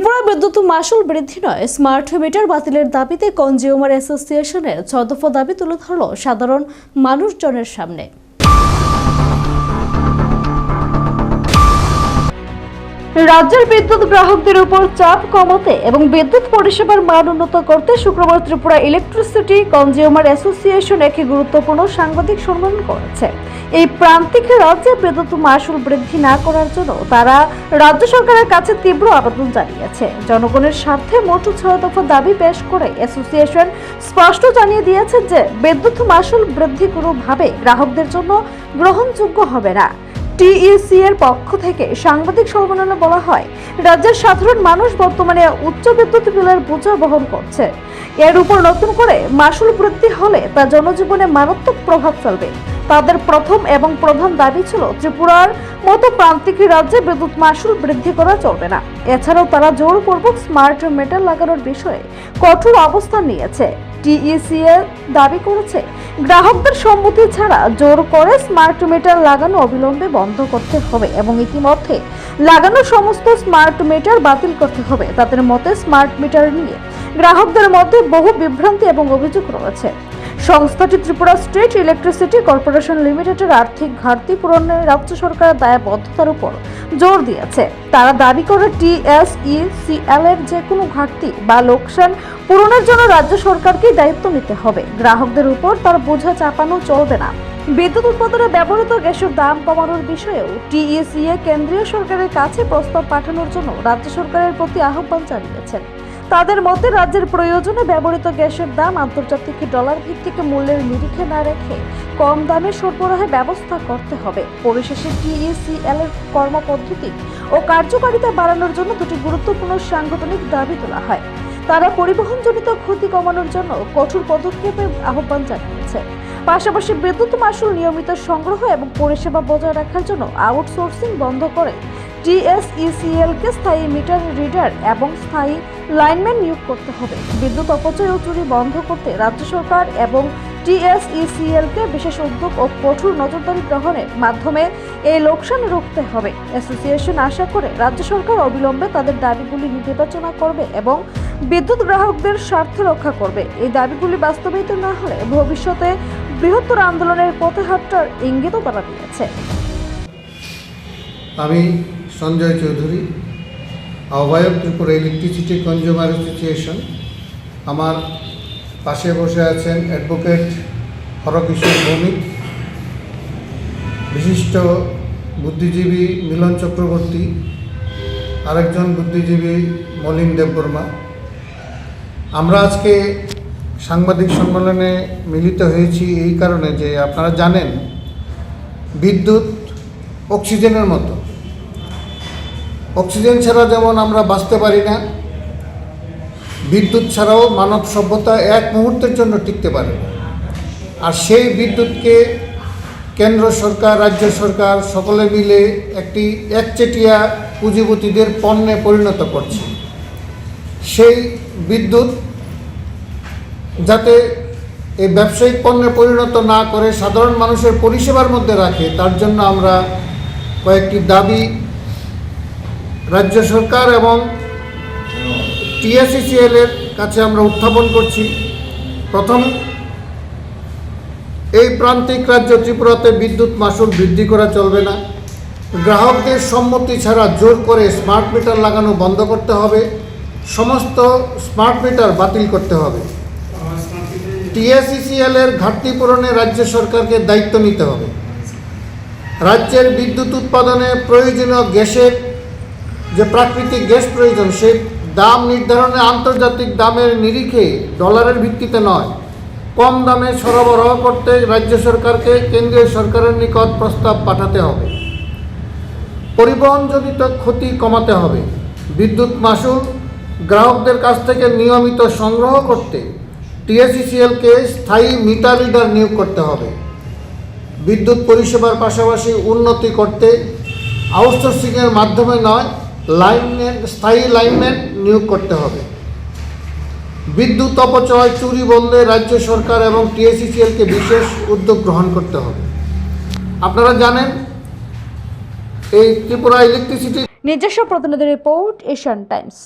ত্রিপুরা বিদ্যুৎ মাসুল বৃদ্ধি নয়। স্মার্ট মিটার বাতিলের দাবিতে কনজিউমার অ্যাসোসিয়েশনের ছদফ দাবি তুলে ধরল সাধারণ মানুষজনের সামনে। রাজ্যের বিদ্যুৎ গ্রাহকদের উপর চাপ কমাতে এবং বিদ্যুৎ পরিষেবার মান উন্নত করতে শুক্রবার ত্রিপুরা ইলেকট্রিসিটি কনজিউমার অ্যাসোসিয়েশন একটি গুরুত্বপূর্ণ সাংবাদিক সম্মেলন করেছে। এই প্রান্তিক রাজ্যে বিদ্যুৎ মাসুল বৃদ্ধি না করার জন্য তারা রাজ্য সরকারের কাছে তীব্র আবেদন জানিয়েছে। জনগণের স্বার্থে মোট ছয় দফা দাবি পেশ করে অ্যাসোসিয়েশন স্পষ্ট জানিয়ে দিয়েছে যে বিদ্যুৎ মাসুল বৃদ্ধি কোনোভাবে গ্রাহকদের জন্য গ্রহণযোগ্য হবে না। টিইসি এর পক্ষ থেকে সাংবাদিক সম্মেলনে বলা হয়, রাজ্যের সাধারণ মানুষ বর্তমানে উচ্চ বিদ্যুৎ বিলের বোঝা বহন করছে। এর উপর নতুন করে মাসুল বৃদ্ধি হলে তা জনজীবনে মারাত্মক প্রভাব ফেলবে। তাদের প্রথম এবং প্রধান দাবি ছিল ত্রিপুরার মতো প্রান্তিক রাজ্যে বিদ্যুৎ মাসুল বৃদ্ধি করা চলবে না। এছাড়াও তারা জোরপূর্বক স্মার্ট মিটার লাগানোর বিষয়ে কঠোর অবস্থান নিয়েছে। টিইসি এ দাবি করেছে, গ্রাহকদের সম্মতি ছাড়া জোর করে স্মার্ট মিটার লাগানো অবিলম্বে বন্ধ করতে হবে এবং ইতিমধ্যে লাগানো সমস্ত স্মার্ট মিটার বাতিল করতে হবে। তাদের মতে, স্মার্ট মিটার নিয়ে গ্রাহকদের মধ্যে বহু বিভ্রান্তি এবং অভিযোগ রয়েছে। সংস্থাটি ত্রিপুরা স্টেট ইলেকট্রিসিটি কর্পোরেশন লিমিটেডের আর্থিক ঘাটতি পূরণে রাজ্য সরকারের দায়বদ্ধতার উপর জোর দিয়েছে। তারা দাবি করে টিএসইসিএল এর যে কোনো ঘাটতি বা লোকসান পূরণের জন্য রাজ্য সরকারকেই দায়িত্ব নিতে হবে। গ্রাহকদের উপর তার বোঝা চাপানো চলবে না। বিদ্যুৎ উৎপাদনে ব্যবহৃত গ্যাসের দাম কমানোর বিষয়েও টিইসিএ কেন্দ্রীয় সরকারের কাছে প্রস্তাব পাঠানোর জন্য রাজ্য সরকারের প্রতি আহ্বান জানিয়েছেন। তাদের মতে রাজ্যের প্রয়োজনে ব্যবহৃত গ্যাসের দাম আন্তর্জাতিক ডলার ভিত্তিক মূল্যের নিরিখে না রেখে কম দামে সরবরাহের ব্যবস্থা করতে হবে। পরিশেষে টিইসিএল এর কর্মপদ্ধতি ও কার্যকারিতা বাড়ানোর জন্য দুটি গুরুত্বপূর্ণ সাংগঠনিক দাবি তোলা হয়। তারা পরিবহনজনিত ক্ষতি কমানোর জন্য কঠোর পদক্ষেপের আহ্বান জানিয়েছে। পাশাপাশি বিদ্যুৎ মাসুল নিয়মিত সংগ্রহ এবং পরিষেবা বজায় রাখার জন্য আউটসোর্সিং বন্ধ করে টিএসইসিএল কে স্থায়ী মিটার রিডার এবং স্থায়ী লাইনম্যান নিয়োগ করতে হবে। বিদ্যুৎ অপচয় ও চুরি বন্ধ করতে রাজ্য সরকার এবং টিএসইসিএল কে বিশেষ উদ্যোগ ও কঠোর নজরদারি গ্রহণের মাধ্যমে এই লোকসান রুখতে হবে। অ্যাসোসিয়েশন আশা করে রাজ্য সরকার অবিলম্বে তাদের দাবিগুলি বিবেচনা করবে এবং বিদ্যুৎ গ্রাহকদের স্বার্থ রক্ষা করবে। এই দাবিগুলি বাস্তবায়িত না হলে ভবিষ্যতে বৃহত্তর আন্দোলনের পথে হাঁটার ইঙ্গিতও তারা দিয়েছে। আমি সঞ্জয় চৌধুরী আহ্বায়ক ত্রিপুরা ইলেকট্রিসিটি কনজিউমার অ্যাসোসিয়েশন আমার পাশে বসে আছেন অ্যাডভোকেট হরকিশোর ভৌমিক, বিশিষ্ট বুদ্ধিজীবী মিলন চক্রবর্তী, আরেকজন বুদ্ধিজীবী মলিন দেববর্মা। আমরা আজকে সাংবাদিক সম্মেলনে মিলিত হয়েছি এই কারণে যে আপনারা জানেন, বিদ্যুৎ অক্সিজেনের মতো অক্সিজেন ছাড়া যেমন আমরা বাঁচতে পারি না, বিদ্যুৎ ছাড়াও মানব সভ্যতা এক মুহূর্তের জন্য টিকতে পারে আর সেই বিদ্যুৎকে কেন্দ্র সরকার, রাজ্য সরকার সকলে মিলে একটি একচেটিয়া পুঁজিপতিদের পণ্যে পরিণত করছে। সেই বিদ্যুৎ যাতে এই ব্যবসায়িক পণ্যে পরিণত না করে সাধারণ মানুষের পরিষেবার মধ্যে রাখে, তার জন্য আমরা কয়েকটি দাবি রাজ্য সরকার এবং টিএসিসিএল এর কাছে আমরা উত্থাপন করছি। প্রথম, এই প্রান্তিক রাজ্য ত্রিপুরাতে বিদ্যুৎ মাসুল বৃদ্ধি করা চলবে না। গ্রাহকদের সম্মতি ছাড়া জোর করে স্মার্ট মিটার লাগানো বন্ধ করতে হবে। সমস্ত স্মার্ট মিটার বাতিল করতে হবে। টিএসিসিএল এর ঘাটতি পূরণে রাজ্য সরকারকে দায়িত্ব নিতে হবে। রাজ্যের বিদ্যুৎ উৎপাদনে প্রয়োজনীয় গ্যাসের যে প্রাকৃতিক গ্যাস প্রয়োজন, সেই দাম নির্ধারণে আন্তর্জাতিক দামের নিরিখে ডলারের ভিত্তিতে নয়। কম দামে সরবরাহ করতে রাজ্য সরকারকে কেন্দ্রীয় সরকারের নিকট প্রস্তাব পাঠাতে হবে। পরিবহনজনিত ক্ষতি কমাতে হবে। বিদ্যুৎ মাসুল, গ্রাহকদের কাছ থেকে নিয়মিত সংগ্রহ করতে টিএসিসিএলকে স্থায়ী মিটার রিডার নিয়োগ করতে হবে। বিদ্যুৎ পরিষেবার পাশাপাশি উন্নতি করতে আউটসোর্সিংয়ের মাধ্যমে নয় লাইনম্যান স্থায়ী লাইনম্যান নিয়োগ করতে হবে। বিদ্যুৎ অপচয় চুরি বন্ধে রাজ্য সরকার এবং টিএসিসিএলকে বিশেষ উদ্যোগ গ্রহণ করতে হবে। আপনারা জানেন, এই ত্রিপুরা ইলেকট্রিসিটি নিজস্ব প্রতিনিধি রিপোর্ট, এশিয়ান টাইমস।